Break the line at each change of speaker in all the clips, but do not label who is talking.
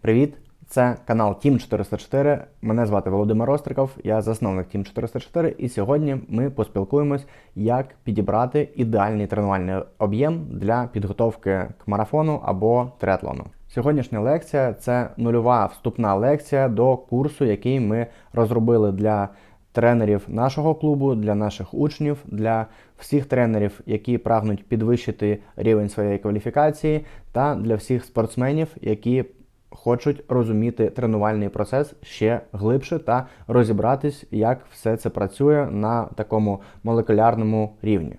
Привіт! Це канал Team 404. Мене звати Володимир Остриков, я засновник Team 404, і сьогодні ми поспілкуємось, як підібрати ідеальний тренувальний об'єм для підготовки к марафону або триатлону. Сьогоднішня лекція це нульова вступна лекція до курсу, який ми розробили для тренерів нашого клубу, для наших учнів, для всіх тренерів, які прагнуть підвищити рівень своєї кваліфікації, та для всіх спортсменів, які хочуть розуміти тренувальний процес ще глибше та розібратись, як все це працює на такому молекулярному рівні.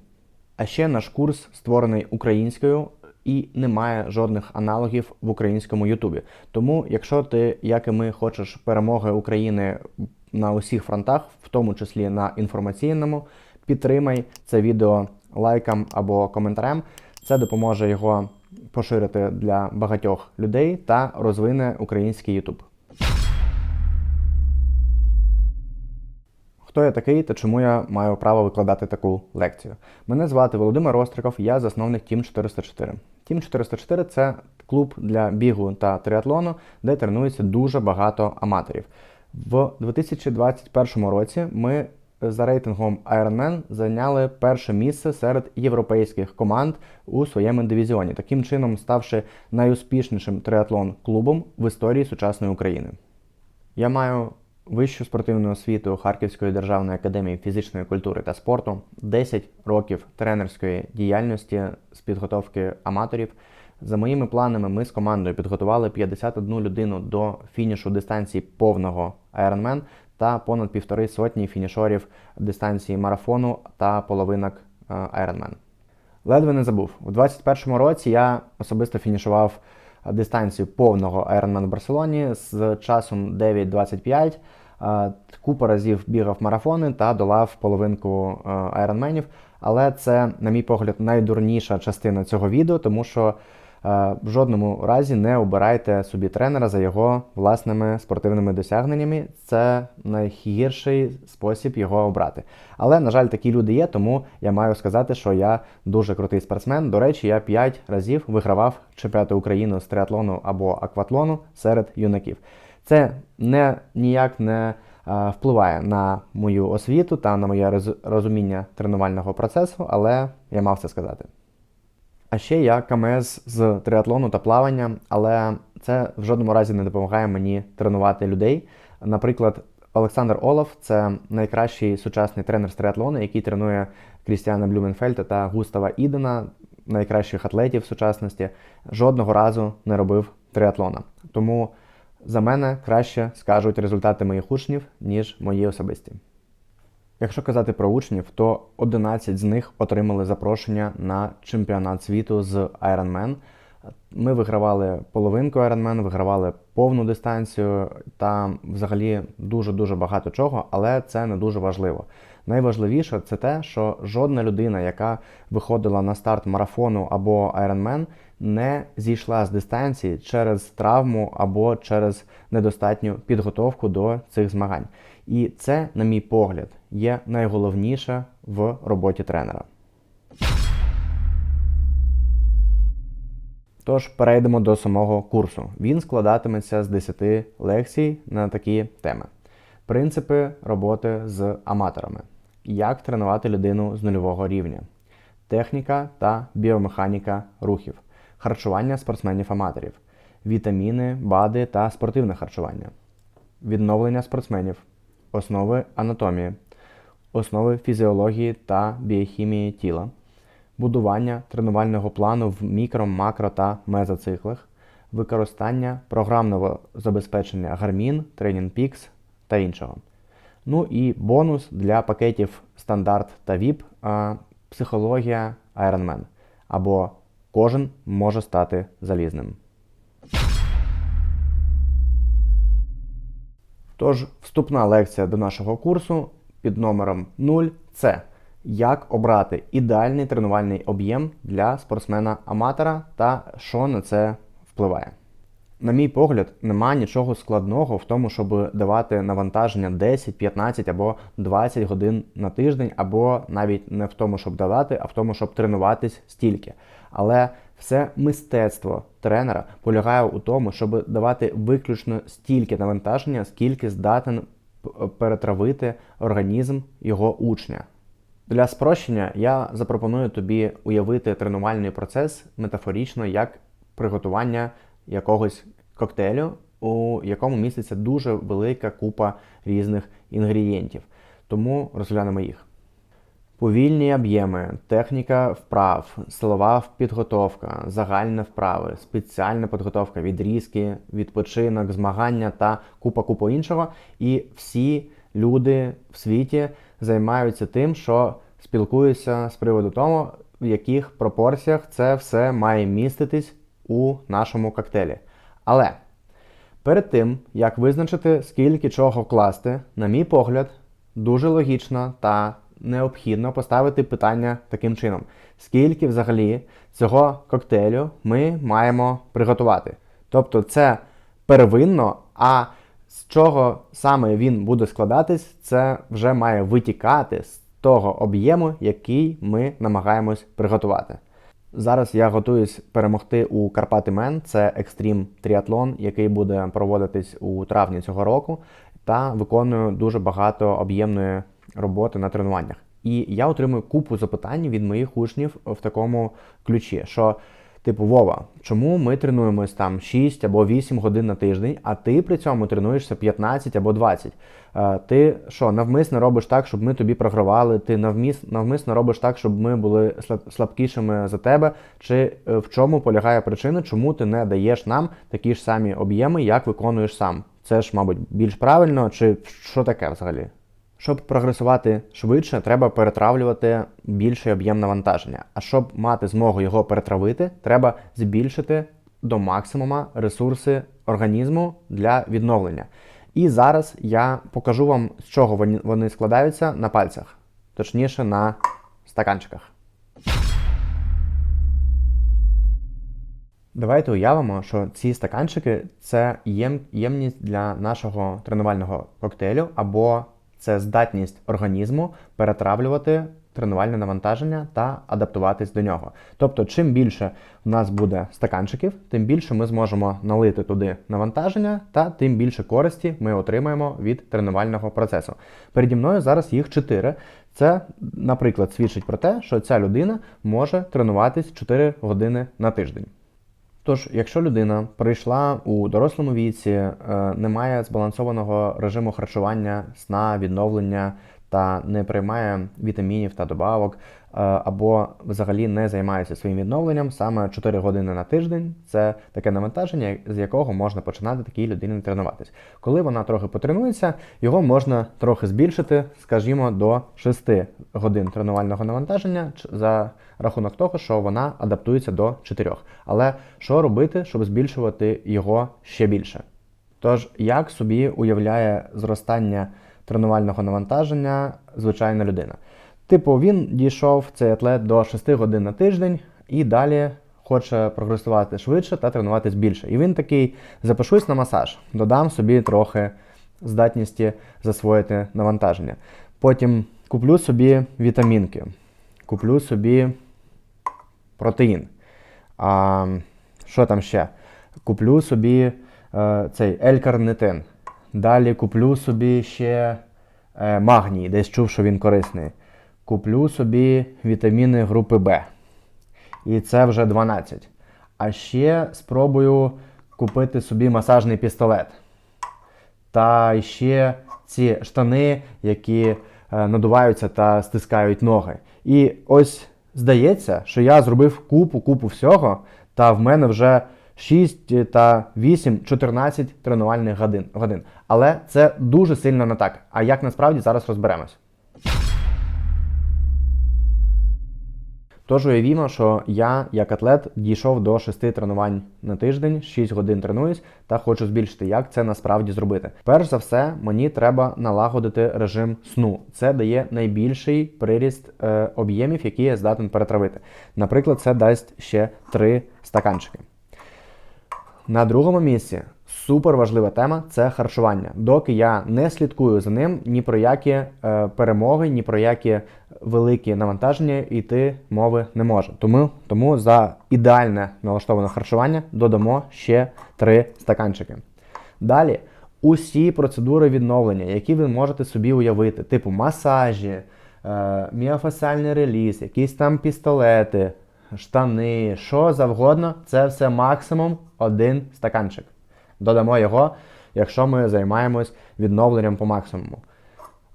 А ще наш курс створений українською і немає жодних аналогів в українському Ютубі. Тому, якщо ти, як і ми, хочеш перемоги України на усіх фронтах, в тому числі на інформаційному, підтримай це відео лайком або коментарем. Це допоможе його поширити для багатьох людей та розвине український YouTube. Хто я такий та чому я маю право викладати таку лекцію? Мене звати Володимир Остриков, я засновник Team 404. Team 404 це клуб для бігу та триатлону, де тренується дуже багато аматорів. В 2021 році ми за рейтингом Ironman зайняли перше місце серед європейських команд у своєму дивізіоні, таким чином ставши найуспішнішим триатлон-клубом в історії сучасної України. Я маю вищу спортивну освіту Харківської державної академії фізичної культури та спорту, 10 років тренерської діяльності з підготовки аматорів. За моїми планами, ми з командою підготували 51 людину до фінішу дистанції повного Ironman та понад півтори сотні фінішорів дистанції марафону та половинок е, Ironman. Ледве не забув. У 2021 році я особисто фінішував дистанцію повного Ironman в Барселоні з часом 9.25. Е, Купа разів бігав марафони та долав половинку е. Але це, на мій погляд, найдурніша частина цього відео, тому що в жодному разі не обирайте собі тренера за його власними спортивними досягненнями. Це найгірший спосіб його обрати. Але, на жаль, такі люди є, тому я маю сказати, що я дуже крутий спортсмен. До речі, я 5 разів вигравав чемпіонати України з триатлону або акватлону серед юнаків. Це не ніяк не впливає на мою освіту та на моє розуміння тренувального процесу, але я мав це сказати. А ще я КМС з триатлону та плавання, але це в жодному разі не допомагає мені тренувати людей. Наприклад, Олександр Олаф це найкращий сучасний тренер з триатлону, який тренує Крістіана Блюменфельта та Густава Ідена, найкращих атлетів сучасності. Жодного разу не робив триатлона. Тому за мене краще скажуть результати моїх учнів, ніж мої особисті. Якщо казати про учнів, то 11 з них отримали запрошення на чемпіонат світу з Ironman. Ми вигравали половинку Ironman, вигравали повну дистанцію та взагалі дуже-дуже багато чого, але це не дуже важливо. Найважливіше це те, що жодна людина, яка виходила на старт марафону або Ironman, не зійшла з дистанції через травму або через недостатню підготовку до цих змагань. І це, на мій погляд, є найголовніше в роботі тренера. Тож перейдемо до самого курсу. Він складатиметься з 10 лекцій на такі теми: принципи роботи з аматорами, як тренувати людину з нульового рівня, техніка та біомеханіка рухів, харчування спортсменів-аматорів, вітаміни, БАДи та спортивне харчування, відновлення спортсменів, основи анатомії, основи фізіології та біохімії тіла, будування тренувального плану в мікро, макро та мезоциклах, використання програмного забезпечення Garmin, TrainingPeaks та іншого. Ну і бонус для пакетів стандарт та VIP психологія Ironman. Або кожен може стати залізним. Тож, вступна лекція до нашого курсу під номером 0 це як обрати ідеальний тренувальний об'єм для спортсмена-аматора та що на це впливає. На мій погляд, немає нічого складного в тому, щоб давати навантаження 10, 15 або 20 годин на тиждень, або навіть не в тому, щоб давати, а в тому, щоб тренуватись стільки. Але Все мистецтво тренера полягає у тому, щоб давати виключно стільки навантаження, скільки здатен перетравити організм його учня. Для спрощення я запропоную тобі уявити тренувальний процес метафорично як приготування якогось коктейлю, у якому міститься дуже велика купа різних інгредієнтів. Тому розглянемо їх. Повільні об'єми, техніка вправ, силова підготовка, загальна вправи, спеціальна підготовка, відрізки, відпочинок, змагання та купа-купа іншого. І всі люди в світі займаються тим, що спілкуються з приводу того, в яких пропорціях це все має міститись у нашому коктейлі. Але Перед тим, як визначити, скільки чого вкласти, на мій погляд, дуже логічно та необхідно поставити питання таким чином: скільки взагалі цього коктейлю ми маємо приготувати? Тобто це первинно, а з чого саме він буде складатись, це вже має витікати з того об'єму, який ми намагаємось приготувати. Зараз я готуюсь перемогти у Карпати Мен. Це екстрім тріатлон, який буде проводитись у травні цього року, та виконую дуже багато об'ємної роботи на тренуваннях. І я отримую купу запитань від моїх учнів в такому ключі, що. Типу, Вова, чому ми тренуємось там 6 або 8 годин на тиждень, а ти при цьому тренуєшся 15 або 20? Е, ти що, навмисно робиш так, щоб ми тобі програвали? Ти навмис, навмисно робиш так, щоб ми були слаб- слабкішими за тебе? Чи е, в чому полягає причина, чому ти не даєш нам такі ж самі об'єми, як виконуєш сам? Це ж, мабуть, більш правильно, чи що таке взагалі? Щоб прогресувати швидше, треба перетравлювати більший об'єм навантаження. А щоб мати змогу його перетравити, треба збільшити до максимума ресурси організму для відновлення. І зараз я покажу вам, з чого вони- складаються на пальцях, точніше на стаканчиках. Давайте уявимо, що ці стаканчики це єм, ємність для нашого тренувального коктейлю, або це здатність організму перетравлювати тренувальне навантаження та адаптуватись до нього. Тобто, чим більше в нас буде стаканчиків, тим більше ми зможемо налити туди навантаження, та тим більше користі ми отримаємо від тренувального процесу. Переді мною зараз їх чотири. Це, наприклад, свідчить про те, що ця людина може тренуватись 4 години на тиждень. Тож, якщо людина прийшла у дорослому віці, е, не має збалансованого режиму харчування, сна, відновлення та не приймає вітамінів та добавок, е, або взагалі не займається своїм відновленням, саме 4 години на тиждень це таке навантаження, з якого можна починати такій людині тренуватись. Коли вона трохи потренується, його можна трохи збільшити, скажімо, до 6 годин тренувального навантаження за рахунок того, що вона адаптується до 4. Але що робити, щоб збільшувати його ще більше? Тож, як собі уявляє зростання тренувального навантаження звичайна людина? Типу, він дійшов цей атлет до 6 годин на тиждень і далі хоче прогресувати швидше та тренуватись більше. І він такий: запишусь на масаж, додам собі трохи здатності засвоїти навантаження. Потім куплю собі вітамінки, куплю собі протеїн. А, що там ще? Куплю собі е, цей L-карнитин. Далі куплю собі ще е, магній, десь чув, що він корисний. Куплю собі вітаміни групи Б. І це вже 12. А ще спробую купити собі масажний пістолет. Та ще ці штани, які е, надуваються та стискають ноги. І ось здається, що я зробив купу, купу всього, та в мене вже 6 та 8, 14 тренувальних годин. годин. Але це дуже сильно не так. А як насправді зараз розберемось. Тож уявімо, що я, як атлет, дійшов до 6 тренувань на тиждень, 6 годин тренуюсь та хочу збільшити, як це насправді зробити. Перш за все, мені треба налагодити режим сну. Це дає найбільший приріст е, об'ємів, які я здатен перетравити. Наприклад, це дасть ще 3 стаканчики. На другому місці супер важлива тема це харчування. Доки я не слідкую за ним ні про які е, перемоги, ні про які великі навантаження йти мови не може. Тому, тому за ідеальне налаштоване харчування додамо ще 3 стаканчики. Далі усі процедури відновлення, які ви можете собі уявити, типу масажі, е, міофасіальний реліз, якісь там пістолети, штани, що завгодно, це все максимум один стаканчик. Додамо його, якщо ми займаємось відновленням по максимуму.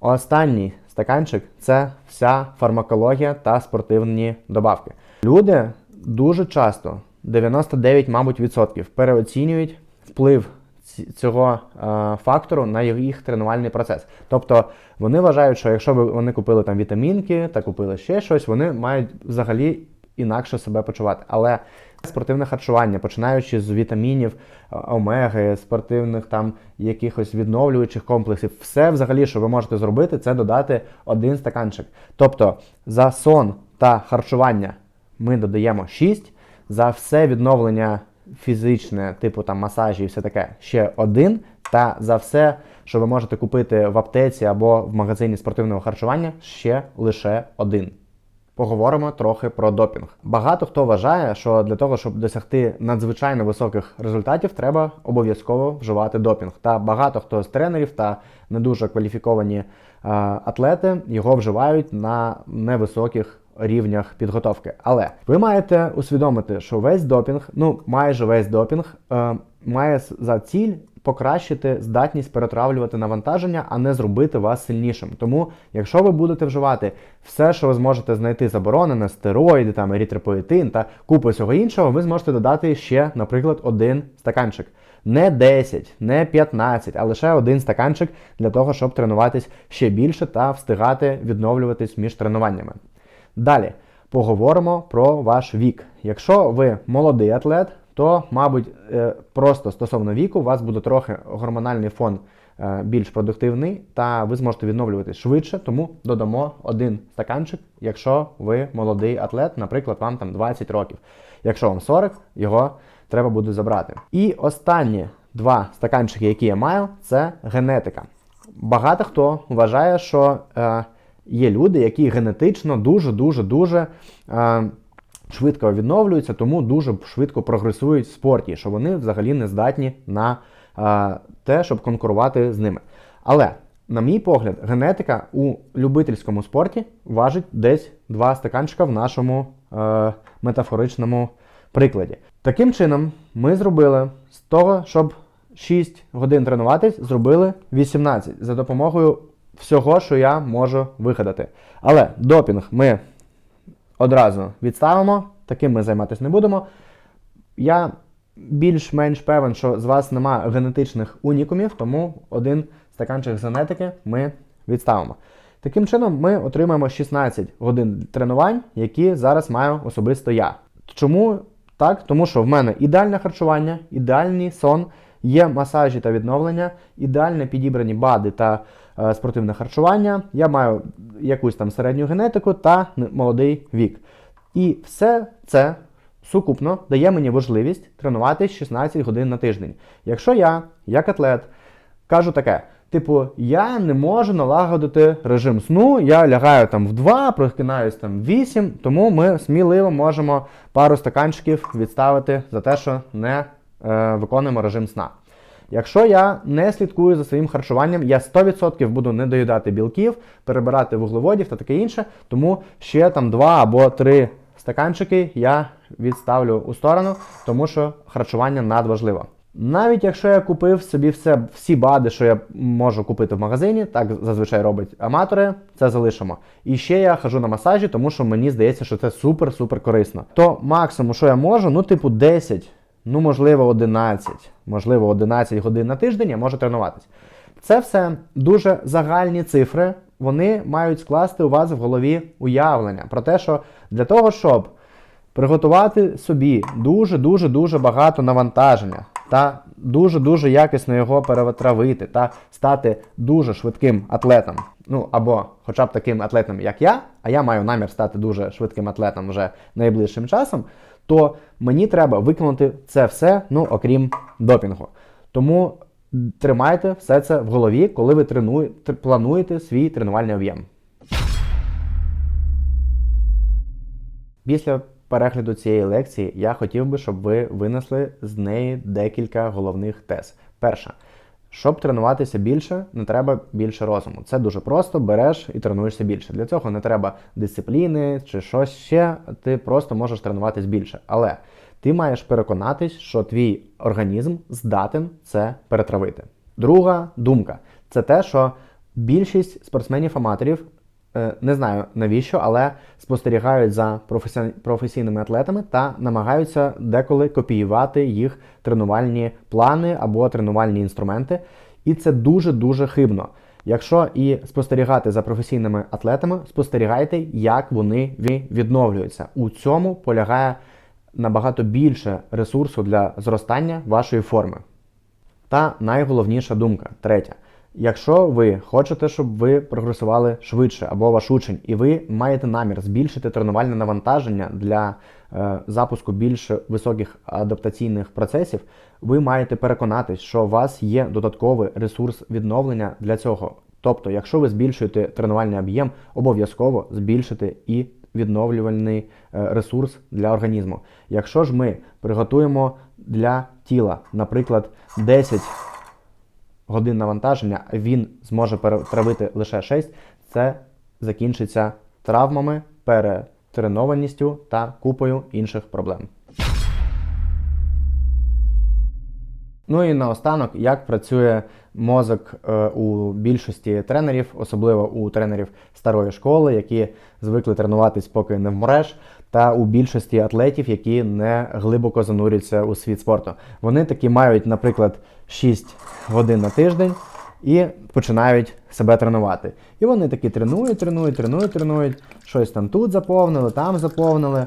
Останній стаканчик це вся фармакологія та спортивні добавки. Люди дуже часто, 99, мабуть, відсотків, переоцінюють вплив цього е, фактору на їх тренувальний процес. Тобто вони вважають, що якщо вони купили там вітамінки та купили ще щось, вони мають взагалі інакше себе почувати. Але спортивне харчування, починаючи з вітамінів, е, омеги, спортивних там якихось відновлюючих комплексів, все взагалі, що ви можете зробити, це додати один стаканчик. Тобто за сон та харчування ми додаємо 6, за все відновлення фізичне, типу там масажі і все таке, ще один. Та за все, що ви можете купити в аптеці або в магазині спортивного харчування, ще лише один. Поговоримо трохи про допінг. Багато хто вважає, що для того, щоб досягти надзвичайно високих результатів, треба обов'язково вживати допінг. Та багато хто з тренерів та не дуже кваліфіковані атлети його вживають на невисоких рівнях підготовки. Але ви маєте усвідомити, що весь допінг, ну майже весь допінг, е, має за ціль покращити здатність перетравлювати навантаження, а не зробити вас сильнішим. Тому, якщо ви будете вживати все, що ви зможете знайти заборонене, стероїди, там ерітропоетин та купу всього іншого, ви зможете додати ще, наприклад, один стаканчик. Не 10, не 15, а лише один стаканчик для того, щоб тренуватись ще більше та встигати відновлюватись між тренуваннями. Далі поговоримо про ваш вік. Якщо ви молодий атлет, то, мабуть, е, просто стосовно віку, у вас буде трохи гормональний фон е, більш продуктивний, та ви зможете відновлюватись швидше, тому додамо один стаканчик, якщо ви молодий атлет, наприклад, вам там 20 років. Якщо вам 40, його треба буде забрати. І останні два стаканчики, які я маю, це генетика. Багато хто вважає, що е, є люди, які генетично дуже дуже дуже е, швидко відновлюються, тому дуже швидко прогресують в спорті, що вони взагалі не здатні на е, те, щоб конкурувати з ними. Але, на мій погляд, генетика у любительському спорті важить десь два стаканчика в нашому е, метафоричному прикладі. Таким чином, ми зробили з того, щоб 6 годин тренуватись, зробили 18 за допомогою всього, що я можу вигадати. Але допінг ми одразу відставимо, таким ми займатися не будемо. Я більш-менш певен, що з вас нема генетичних унікумів, тому один стаканчик генетики ми відставимо. Таким чином, ми отримаємо 16 годин тренувань, які зараз маю особисто я. Чому так? Тому що в мене ідеальне харчування, ідеальний сон, є масажі та відновлення, ідеально підібрані бади та е, спортивне харчування. Я маю якусь там середню генетику та молодий вік. І все це сукупно дає мені можливість тренуватись 16 годин на тиждень. Якщо я, як атлет, кажу таке: типу, я не можу налагодити режим сну, я лягаю там в 2, прокинаюсь там в 8, тому ми сміливо можемо пару стаканчиків відставити за те, що не виконуємо режим сна. Якщо я не слідкую за своїм харчуванням, я 100% буду не доїдати білків, перебирати вуглеводів та таке інше, тому ще там 2 або 3 стаканчики я відставлю у сторону, тому що харчування надважливо. Навіть якщо я купив собі все, всі БАДи, що я можу купити в магазині, так зазвичай роблять аматори, це залишимо. І ще я хожу на масажі, тому що мені здається, що це супер-супер корисно. То максимум, що я можу, ну, типу, 10, ну можливо, 11, можливо, 11 годин на тиждень я можу тренуватись. Це все дуже загальні цифри. Вони мають скласти у вас в голові уявлення про те, що для того, щоб приготувати собі дуже-дуже дуже багато навантаження та дуже-дуже якісно його перетравити та стати дуже швидким атлетом. Ну або хоча б таким атлетом, як я, а я маю намір стати дуже швидким атлетом вже найближчим часом, то мені треба виконати це все, ну окрім допінгу. Тому тримайте все це в голові, коли ви тренує, плануєте свій тренувальний об'єм. Після перегляду цієї лекції я хотів би, щоб ви винесли з неї декілька головних тез. Перша. Щоб тренуватися більше, не треба більше розуму. Це дуже просто, береш і тренуєшся більше. Для цього не треба дисципліни чи щось ще. Ти просто можеш тренуватись більше. Але ти маєш переконатись, що твій організм здатен це перетравити. Друга думка це те, що більшість спортсменів-аматорів Не знаю навіщо, але спостерігають за професійними атлетами та намагаються деколи копіювати їх тренувальні плани або тренувальні інструменти. І це дуже-дуже хибно. Якщо і спостерігати за професійними атлетами, спостерігайте, як вони відновлюються. У цьому полягає набагато більше ресурсу для зростання вашої форми. Та найголовніша думка, третя. Якщо ви хочете, щоб ви прогресували швидше або ваш учень, і ви маєте намір збільшити тренувальне навантаження для е, запуску більш високих адаптаційних процесів, ви маєте переконатись, що у вас є додатковий ресурс відновлення для цього. Тобто, якщо ви збільшуєте тренувальний об'єм, обов'язково збільшити і відновлювальний е, ресурс для організму. Якщо ж ми приготуємо для тіла, наприклад, 10 годин навантаження, він зможе перетравити лише 6, це закінчиться травмами, перетренованістю та купою інших проблем. Ну і наостанок, як працює мозок е, у більшості тренерів, особливо у тренерів старої школи, які звикли тренуватись, поки не вмреш, та у більшості атлетів, які не глибоко занурюються у світ спорту. Вони таки мають, наприклад, 6 годин на тиждень і починають себе тренувати. І вони такі тренують, тренують, тренують, тренують, щось там тут заповнили, там заповнили.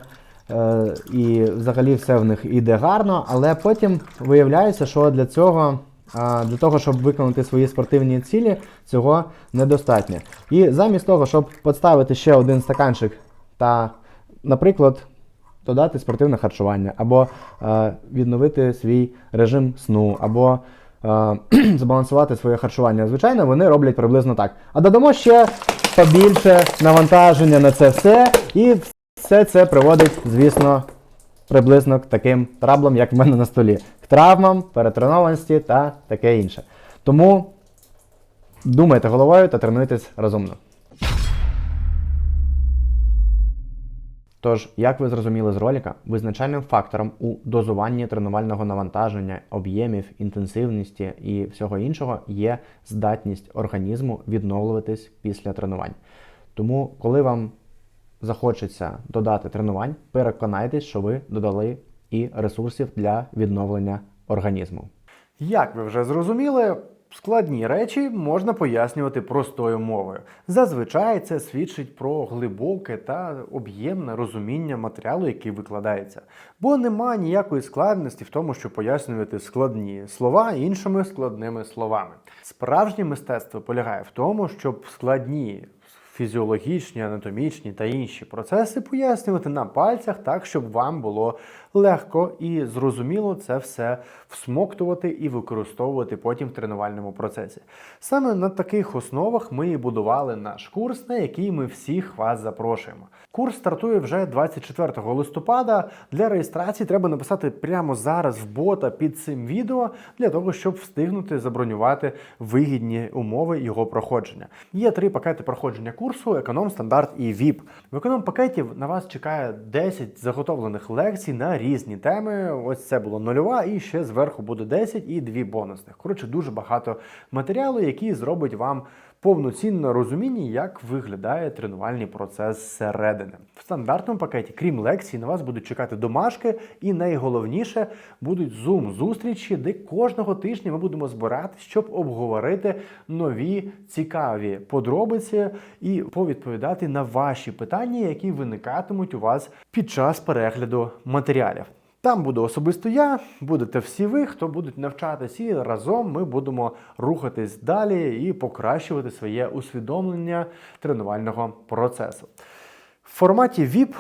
Е, і взагалі все в них іде гарно, але потім виявляється, що для цього, для того, щоб виконати свої спортивні цілі, цього недостатньо. І замість того, щоб поставити ще один стаканчик та, наприклад, додати спортивне харчування, або е, відновити свій режим сну, або е, збалансувати своє харчування. Звичайно, вони роблять приблизно так. А додамо ще побільше навантаження на це все, і все це приводить, звісно, приблизно к таким траблам, як в мене на столі. К травмам, перетренованості та таке інше. Тому думайте головою та тренуйтесь розумно. Тож, як ви зрозуміли з ролика, визначальним фактором у дозуванні тренувального навантаження, об'ємів, інтенсивності і всього іншого є здатність організму відновлюватись після тренувань. Тому, коли вам захочеться додати тренувань, переконайтесь, що ви додали і ресурсів для відновлення організму.
Як ви вже зрозуміли, складні речі можна пояснювати простою мовою. Зазвичай це свідчить про глибоке та об'ємне розуміння матеріалу, який викладається. Бо нема ніякої складності в тому, щоб пояснювати складні слова іншими складними словами. Справжнє мистецтво полягає в тому, щоб складні фізіологічні, анатомічні та інші процеси пояснювати на пальцях так, щоб вам було легко і зрозуміло це все всмоктувати і використовувати потім в тренувальному процесі. Саме на таких основах ми і будували наш курс, на який ми всіх вас запрошуємо. Курс стартує вже 24 листопада. Для реєстрації треба написати прямо зараз в бота під цим відео для того, щоб встигнути забронювати вигідні умови його проходження. Є три пакети проходження курсу: економ, стандарт і ВІП. В економ пакеті на вас чекає 10 заготовлених лекцій на різні теми. Ось це було нульова, і ще зверху буде 10 і дві бонусних. Коротше, дуже багато матеріалу, який зробить вам повноцінне розуміння, як виглядає тренувальний процес зсередини. В стандартному пакеті, крім лекцій, на вас будуть чекати домашки, і найголовніше будуть зум-зустрічі, де кожного тижня ми будемо збиратися, щоб обговорити нові цікаві подробиці і повідповідати на ваші питання, які виникатимуть у вас під час перегляду матеріалів. Там буду особисто я, будете всі ви, хто будуть навчатись, і разом ми будемо рухатись далі і покращувати своє усвідомлення тренувального процесу. В форматі VIP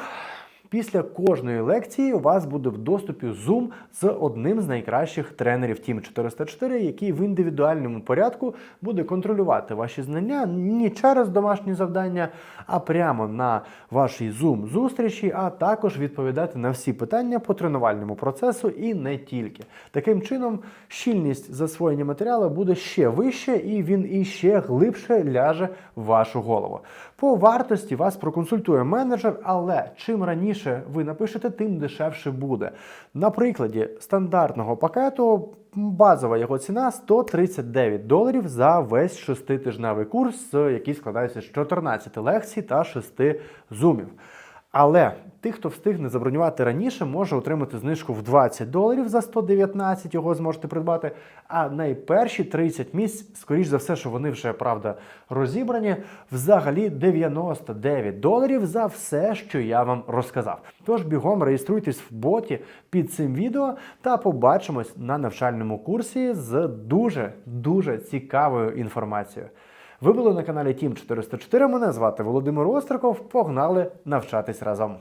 Після кожної лекції у вас буде в доступі Zoom з одним з найкращих тренерів Team 404, який в індивідуальному порядку буде контролювати ваші знання не через домашні завдання, а прямо на вашій Zoom зустрічі, а також відповідати на всі питання по тренувальному процесу і не тільки. Таким чином, щільність засвоєння матеріалу буде ще вище, і він іще глибше ляже в вашу голову. По вартості вас проконсультує менеджер, але чим раніше ви напишете, тим дешевше буде. На прикладі стандартного пакету базова його ціна 139 доларів за весь шеститижневий курс, який складається з 14 лекцій та 6 зумів. Але тих, хто встигне забронювати раніше, може отримати знижку в 20 доларів за 119, його зможете придбати. А найперші 30 місць, скоріш за все, що вони вже правда розібрані, взагалі 99 доларів за все, що я вам розказав. Тож бігом реєструйтесь в боті під цим відео та побачимось на навчальному курсі з дуже дуже цікавою інформацією. Ви були на каналі Тім 404. Мене звати Володимир Остриков. Погнали навчатись разом.